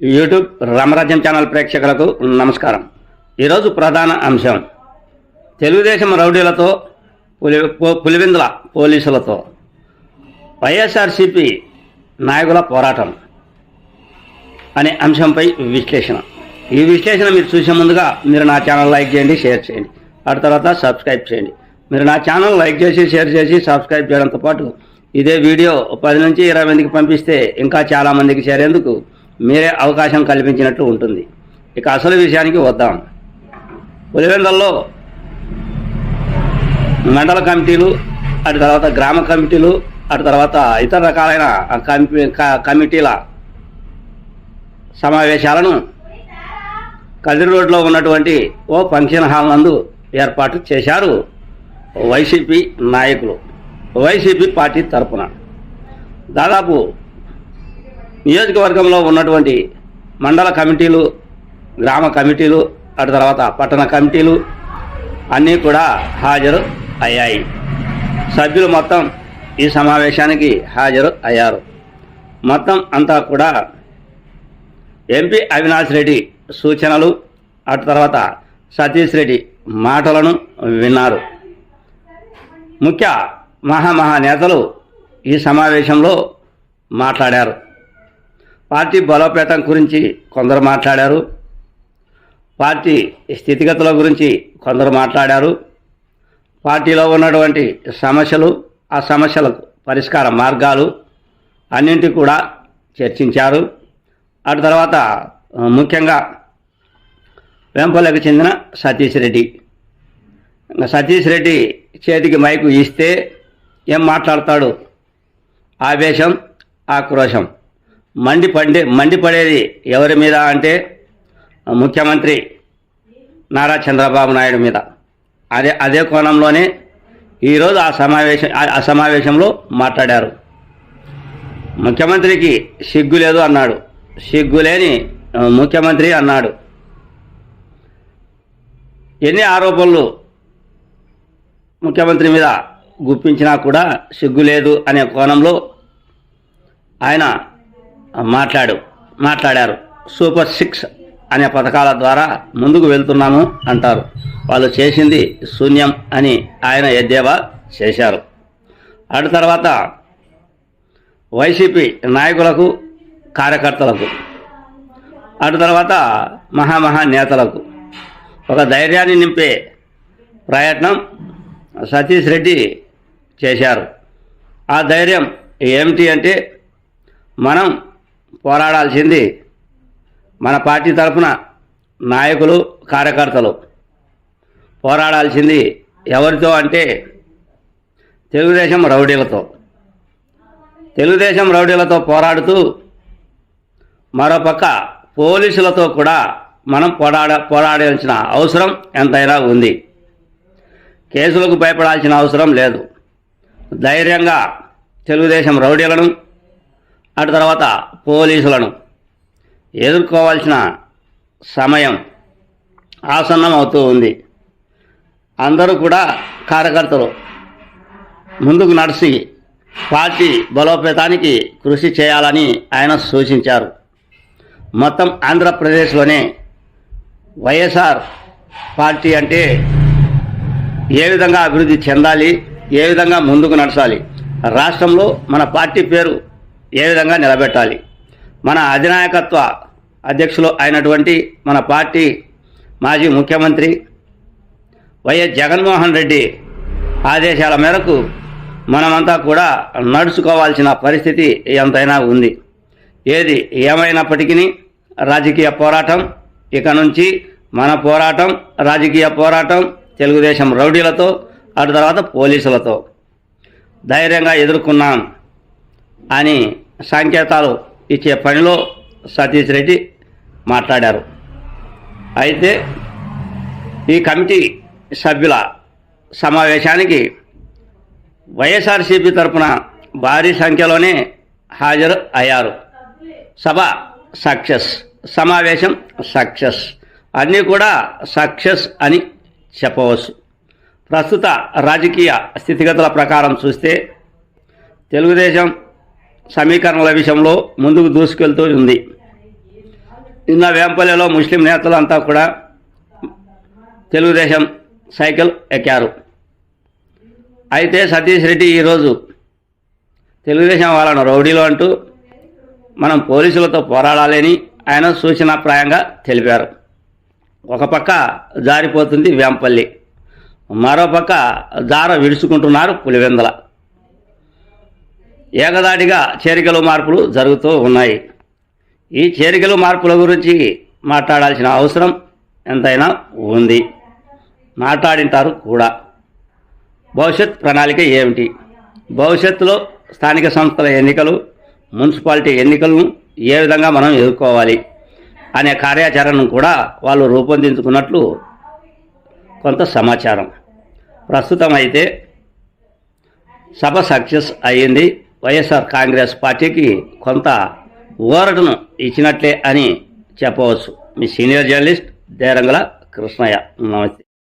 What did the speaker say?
YouTube రామరాజ్యం channel ప్రేక్షకులకు నమస్కారం. ఈరోజు ప్రధాన అంశం. తెలుగుదేశం రౌడీలతో పులి పులివిందుల పులివెందుల పోలీసులతో. వైఎస్ఆర్సిపి నాయకుల పోరాటం అనే అంశంపై విశ్లేషణ. ఈ విశ్లేషణ మీరు చూసే ముందుగా మీరు నా ఛానల్ లైక్ చేయండి షేర్ చేయండి. ఆ తర్వాత సబ్స్క్రైబ్ చేయండి. మీరు నా ఛానల్ లైక్ చేసి షేర్ చేసి సబ్స్క్రైబ్ చేయడంతో పాటు ఇదే వీడియో పది నుంచి ఇరవై మందికి పంపిస్తే ఇంకా చాలా మందికి చేరేందుకు మీరే అవకాశం కల్పించినట్లు ఉంటుంది. ఇక అసలు విషయానికి వద్దాం. పులివెందల్లో మండల కమిటీలు అటు తర్వాత గ్రామ కమిటీలు అటు తర్వాత ఇతర రకాలైన కమిటీ కమిటీల సమావేశాలను కదిరి రోడ్లో ఉన్నటువంటి ఓ ఫంక్షన్ హాల్ నందు ఏర్పాటు చేశారు వైసీపీ నాయకులు. వైసీపీ పార్టీ తరపున దాదాపు నియోజకవర్గంలో ఉన్నటువంటి మండల కమిటీలు గ్రామ కమిటీలు అటు తర్వాత పట్టణ కమిటీలు అన్నీ కూడా హాజరు అయ్యాయి. సభ్యులు మొత్తం ఈ సమావేశానికి హాజరు అయ్యారు. మొత్తం అంతా కూడా ఎంపీ అవినాష్ రెడ్డి సూచనలు అటు తర్వాత సతీష్ రెడ్డి మాటలను విన్నారు. ముఖ్య మహామహా నేతలు ఈ సమావేశంలో మాట్లాడారు. పార్టీ బలోపేతం గురించి కొందరు మాట్లాడారు. పార్టీ స్థితిగతుల గురించి కొందరు మాట్లాడారు. పార్టీలో ఉన్నటువంటి సమస్యలు ఆ సమస్యలకు పరిష్కార మార్గాలు అన్నింటి కూడా చర్చించారు. అటు తర్వాత ముఖ్యంగా వెంపలకు చెందిన సతీష్ రెడ్డి. సతీష్ రెడ్డి చేతికి మైకు ఇస్తే ఏం మాట్లాడతాడు? ఆవేశం ఆక్రోశం. మండి మండిపండి మండిపడేది ఎవరి మీద అంటే ముఖ్యమంత్రి నారా చంద్రబాబు నాయుడు మీద. అదే అదే కోణంలోనే ఈరోజు ఆ సమావేశం ఆ- సమావేశంలో మాట్లాడారు. ముఖ్యమంత్రికి సిగ్గు లేదు అన్నాడు. సిగ్గు లేని ముఖ్యమంత్రి అన్నాడు. ఎన్ని ఆరోపణలు ముఖ్యమంత్రి మీద గుప్పించినా కూడా సిగ్గు లేదు అనే కోణంలో ఆయన మాట్లాడు మాట్లాడారు. సూపర్ సిక్స్ అనే పథకాల ద్వారా ముందుకు వెళ్తున్నాము అంటారు. వాళ్ళు చేసింది శూన్యం అని ఆయన ఎద్దేవా చేశారు. అటు తర్వాత వైసీపీ నాయకులకు కార్యకర్తలకు అటు తర్వాత మహామహా నేతలకు ఒక ధైర్యాన్ని నింపే ప్రయత్నం సతీష్ రెడ్డి చేశారు. ఆ ధైర్యం ఏమిటి అంటే మనం పోరాడాల్సింది మన పార్టీ తరఫున నాయకులు కార్యకర్తలు. పోరాడాల్సింది ఎవరితో అంటే తెలుగుదేశం రౌడీలతో. తెలుగుదేశం రౌడీలతో పోరాడుతూ మరోపక్క పోలీసులతో కూడా మనం పోరాడ పోరాడాల్సిన అవసరం ఎంతైనా ఉంది. కేసులకు భయపడాల్సిన అవసరం లేదు. ధైర్యంగా తెలుగుదేశం రౌడీలను అటు తర్వాత పోలీసులను ఎదుర్కోవాల్సిన సమయం ఆసన్నం అవుతూ ఉంది. అందరూ కూడా కార్యకర్తలు ముందుకు నడిచి పార్టీ బలోపేతానికి కృషి చేయాలని ఆయన సూచించారు. మొత్తం ఆంధ్రప్రదేశ్లోనే వైఎస్ఆర్ పార్టీ అంటే ఏ విధంగా అభివృద్ధి చెందాలి ఏ విధంగా ముందుకు నడచాలి? రాష్ట్రంలో మన పార్టీ పేరు ఏ విధంగా నిలబెట్టాలి? మన అధినాయకత్వ అధ్యక్షులు అయినటువంటి మన పార్టీ మాజీ ముఖ్యమంత్రి వైఎస్ జగన్మోహన్ రెడ్డి ఆదేశాల మేరకు మనమంతా కూడా నడుచుకోవాల్సిన పరిస్థితి ఎంతైనా ఉంది. ఏది ఏమైనప్పటికీ రాజకీయ పోరాటం ఇక నుంచి మన పోరాటం రాజకీయ పోరాటం తెలుగుదేశం రౌడీలతో అటు తర్వాత పోలీసులతో ధైర్యంగా ఎదుర్కొన్నాం అని సంకేతాలు ఇచ్చే పనిలో సతీష్ రెడ్డి మాట్లాడారు. అయితే ఈ కమిటీ సభ్యుల సమావేశానికి వైఎస్ఆర్సీపీ తరపున భారీ సంఖ్యలోనే హాజరు అయ్యారు. సభ సక్సెస్ సమావేశం సక్సెస్ అన్నీ కూడా సక్సెస్ అని చెప్పవచ్చు. ప్రస్తుత రాజకీయ స్థితిగతుల ప్రకారం చూస్తే తెలుగుదేశం సమీకరణల విషయంలో ముందుకు దూసుకెళ్తూ ఉంది. నిన్న వేంపల్లిలో ముస్లిం నేతలంతా కూడా తెలుగుదేశం సైకిల్ ఎక్కారు. అయితే సతీష్ రెడ్డి ఈరోజు తెలుగుదేశం వాళ్ళను రౌడీలు అంటూ మనం పోలీసులతో పోరాడాలని ఆయన సూచనాప్రాయంగా తెలిపారు. ఒక పక్క జారిపోతుంది వేంపల్లి మరో పక్క జార విడుచుకుంటున్నారు పులివెందల. ఏకదాటిగా చేరికలు మార్పులు జరుగుతూ ఉన్నాయి. ఈ చేరికలు మార్పుల గురించి మాట్లాడాల్సిన అవసరం ఎంతైనా ఉంది. మాట్లాడింటారు కూడా. భవిష్యత్ ప్రణాళిక ఏమిటి? భవిష్యత్తులో స్థానిక సంస్థల ఎన్నికలు మున్సిపాలిటీ ఎన్నికలను ఏ విధంగా మనం ఎదుర్కోవాలి అనే కార్యాచరణను కూడా వాళ్ళు రూపొందించుకున్నట్లు కొంత సమాచారం. ప్రస్తుతం అయితే సభ సక్సెస్ అయ్యింది వైఎస్ఆర్ కాంగ్రెస్ పార్టీకి కొంత ఊరటను ఇచ్చినట్లే అని చెప్పవచ్చు. మీ సీనియర్ జర్నలిస్ట్ దేరంగల కృష్ణయ్య నమస్తే.